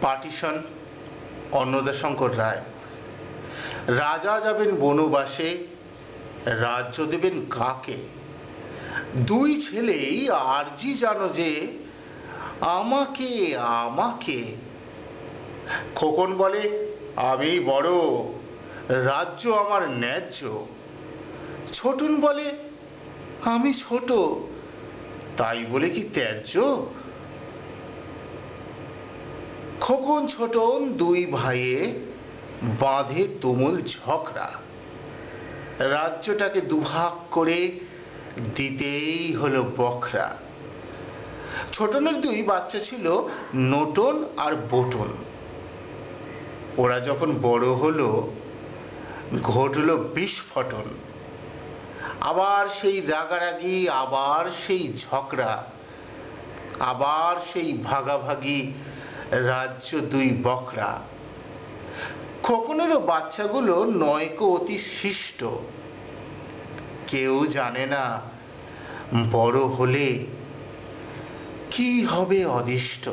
Partition Annadashankar রায়। রাজা যাবেন বনবাসে, রাজ্য দেবেন কাকে? দুই ছেলেই আরজি জানো যে, আমাকে আমাকে। খোকন বলে, আমি বড়, রাজ্য আমার ন্যায্য। ছোটন বলে, আমি ছোট, তাই বলে কি ত্যায্য? খোকন ছোটন দুই ভাইয়ে বাঁধে তুমুল ঝগড়া। রাজ্যটাকে দুভাগ করে দিতেই হলো বখরা। ছোটনের দুই বাচ্চা ছিল নোটন আর বোটন। ওরা যখন বড় হলো, ঘটলো বিস্ফোটন। আবার সেই রাগারাগি, আবার সেই ঝগড়া, আবার সেই ভাগাভাগি রাজ্য দুই বকরা। খোকনেরও বাচ্চাগুলো নয়কো অতি শিষ্ট। কেউ জানে না বড় হলে কি হবে অদিষ্ট।